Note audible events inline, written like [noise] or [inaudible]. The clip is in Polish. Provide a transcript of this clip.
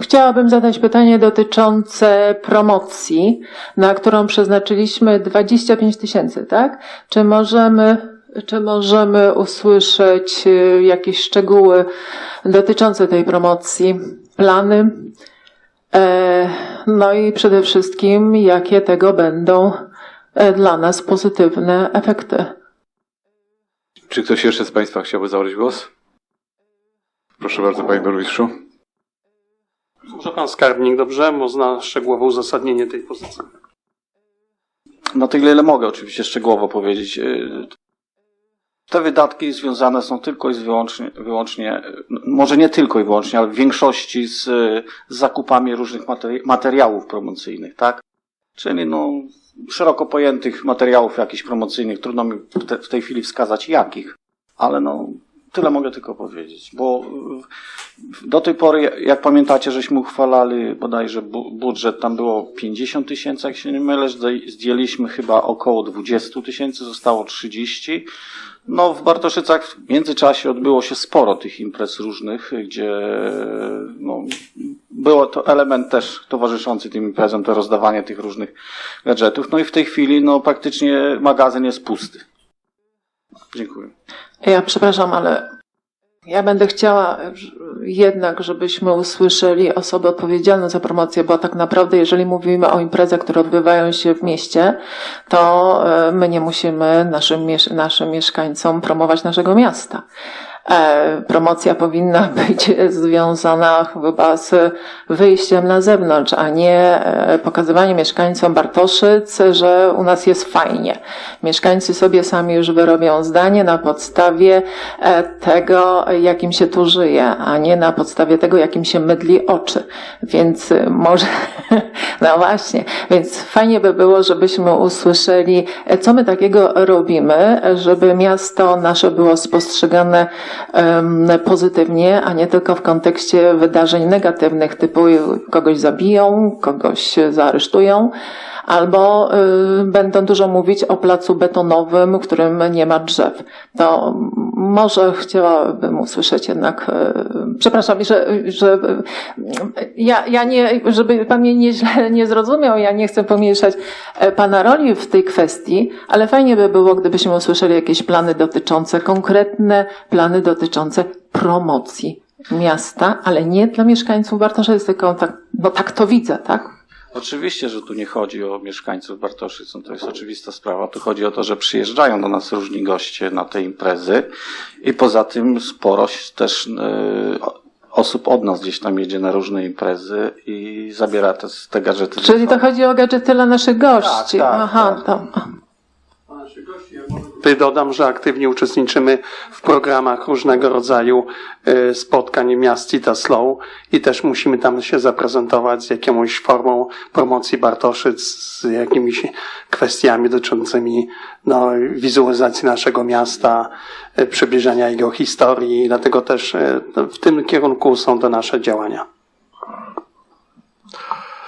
Chciałabym zadać pytanie dotyczące promocji, na którą przeznaczyliśmy 25 tysięcy, tak? Czy możemy, czy możemy usłyszeć y, jakieś szczegóły dotyczące tej promocji, plany? E, No i przede wszystkim, jakie tego będą e, dla nas pozytywne efekty? Czy ktoś jeszcze z Państwa chciałby zabrać głos? Proszę bardzo, Panie Burmistrzu. Może pan skarbnik dobrze, zna szczegółowe uzasadnienie tej pozycji. No tyle, ile mogę oczywiście szczegółowo powiedzieć. Y, Te wydatki związane są tylko i wyłącznie, wyłącznie no, może nie tylko i wyłącznie, ale w większości z, z zakupami różnych materi- materiałów promocyjnych, tak? Czyli no, szeroko pojętych materiałów jakichś promocyjnych, trudno mi w, te, w tej chwili wskazać jakich, ale no, tyle mogę tylko powiedzieć, bo y, do tej pory, jak pamiętacie, żeśmy uchwalali bodajże bu- budżet, tam było 50 tysięcy, jak się nie mylę, zdjęliśmy chyba około 20 tysięcy, zostało 30. No w Bartoszycach w międzyczasie odbyło się sporo tych imprez różnych, gdzie no, było to element też towarzyszący tym imprezom, to rozdawanie tych różnych gadżetów. No i w tej chwili no praktycznie magazyn jest pusty. Dziękuję. Ja przepraszam, ale ja będę chciała ż- jednak, żebyśmy usłyszeli osoby odpowiedzialne za promocję, bo tak naprawdę, jeżeli mówimy o imprezach, które odbywają się w mieście, to e, my nie musimy naszym, naszym mieszkańcom promować naszego miasta. E, Promocja powinna [laughs] być związana chyba z wyjściem na zewnątrz, a nie e, pokazywanie mieszkańcom Bartoszyc, że u nas jest fajnie. Mieszkańcy sobie sami już wyrobią zdanie na podstawie e, tego, jakim się tu żyje, a nie na podstawie tego, jakim się mydli oczy. Więc może, [laughs] no właśnie, więc fajnie by było, żebyśmy usłyszeli, co my takiego robimy, żeby miasto nasze było spostrzegane pozytywnie, a nie tylko w kontekście wydarzeń negatywnych, typu kogoś zabiją, kogoś zaaresztują, albo y, będą dużo mówić o placu betonowym, w którym nie ma drzew. To może chciałabym usłyszeć jednak, y, przepraszam, że, że y, ja, ja nie, żeby pan mnie nie [laughs] zrozumiał, ja nie chcę pomniejszać e, pana roli w tej kwestii, ale fajnie by było, gdybyśmy usłyszeli jakieś plany dotyczące, konkretne plany dotyczące promocji miasta, ale nie dla mieszkańców Bartoszyc, tylko tak, no tak to widzę, tak? Oczywiście, że tu nie chodzi o mieszkańców Bartoszyc, no to jest oczywista sprawa. Tu chodzi o to, że przyjeżdżają do nas różni goście na te imprezy i poza tym sporo też e, osób od nas gdzieś tam jedzie na różne imprezy i zabiera te, te gadżety. Czyli to chodzi o gadżety dla naszych gości. Tak, tak, Aha, tak. to. Dodam, że aktywnie uczestniczymy w programach różnego rodzaju y, spotkań miast Cita Slow i też musimy tam się zaprezentować z jakąś formą promocji Bartoszyc, z jakimiś kwestiami dotyczącymi no, wizualizacji naszego miasta, y, przybliżenia jego historii, dlatego też y, w tym kierunku są te nasze działania.